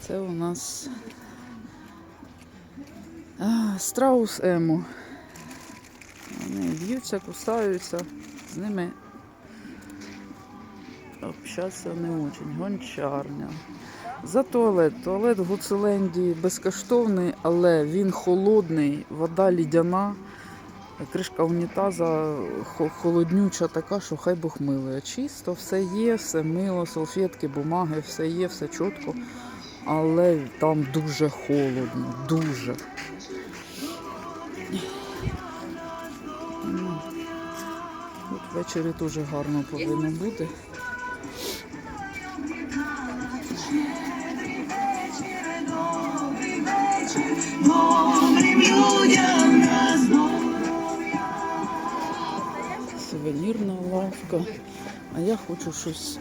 Це у нас а, страус ему. Вони б'ються, кусаються, з ними общатися не очень. Гончарня. За туалет. Туалет в Гуцеленді безкоштовний, але він холодний, вода лідяна. Кришка унітаза холоднюча така, що хай Бог милує. Чисто, все є, все мило, салфетки, бумаги, все є, все чітко. Але там дуже холодно, дуже. От ввечері теж гарно повинно бути. Сувенірна лавка. А я хочу щось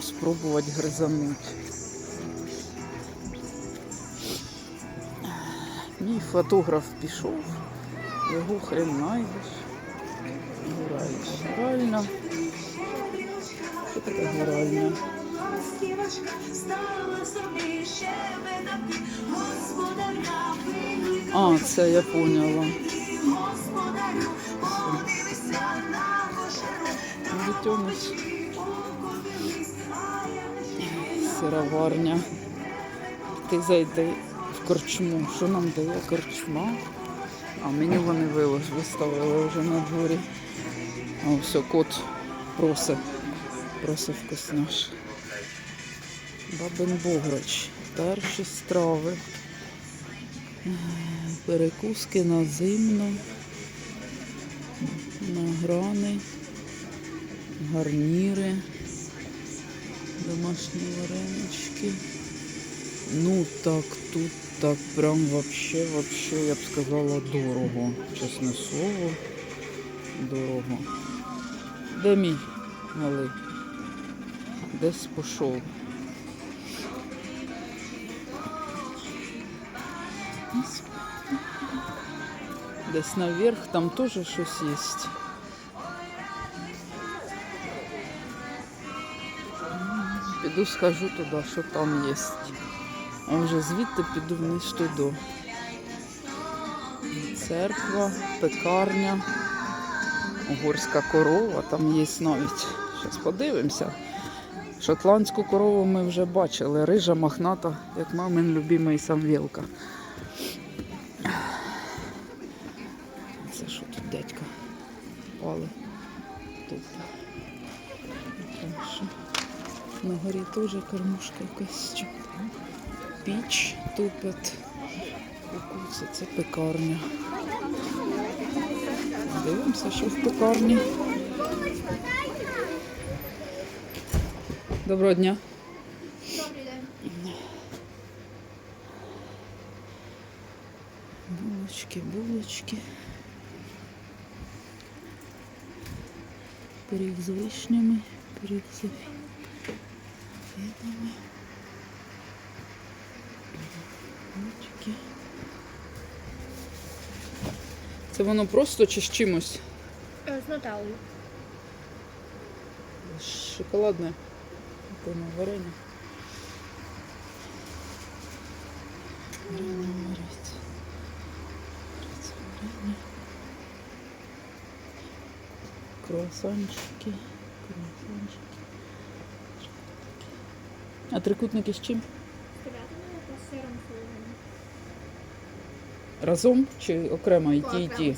спробувати гризанути. Фотограф пішов, його хрен знайдеш. Гуральна. Гуральна. Що таке гуральна? А, це я поняла. не Сироварня. Ти зайди корчму. Що нам дає корчма? А мені вони виставили вже на дворі. А все, кот просить. Просить вкусняш. Бабин Бограч. Перші страви. Перекуски на зимно. На грани. Гарніри домашні варенички. Ну так, тут так прям вообще, вообще, я б сказала, дорого. Чесне слово, дорого. Де мій малий? Десь пішов. Десь наверх, там теж щось є. Піду схожу туди, що там є. А вже звідти піду вниз туди. Церква, пекарня, угорська корова, там є навіть. Зараз подивимося. Шотландську корову ми вже бачили. Рижа мохната, як мамин любимий самвілка. Це що тут дядька? Пали. Тут. На горі теж кормушка якась. там. Піч тупить. Кукуця, це пекарня. Дивимося, що в пекарні. Доброго дня. Булочки, булочки. Пиріг з вишнями, пиріг з фінами. Булочки. Це воно просто чи з чимось? Е, З Наталою. Шоколадне. Напевно, варення. Варення варить. Варення. Круасанчики. Круасанчики. А трикутники з чим? З телятиною та з сиром солоним. Разом чи окремо і ті, і ті?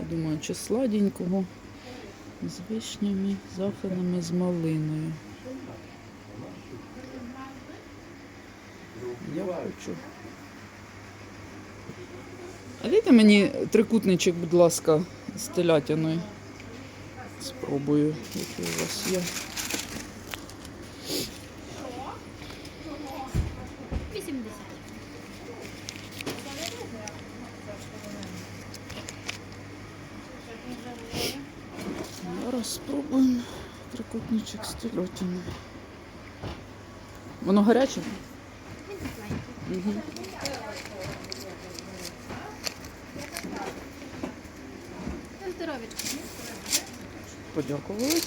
Я думаю, чи сладенького з вишнями, зафинами, з малиною. Я хочу. А дайте мені трикутничок, будь ласка, з телятиною. Спробую, який у вас є. Зараз спробуємо трикутничок з телятиною. Воно гаряче? Угу. На. Подякували.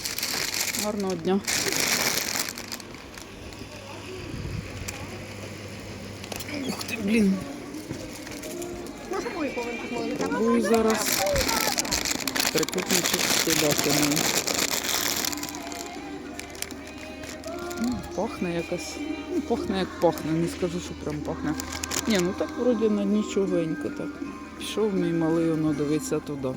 Гарного дня. Ух ти, блін. Половинку зараз трикутничок скидати. ну. Ну, Пахне якось. Ну, пахне як пахне, не скажу, що прям пахне. Ні, ну так вроді на нічогенько так. Пішов мій малий, воно дивиться туди.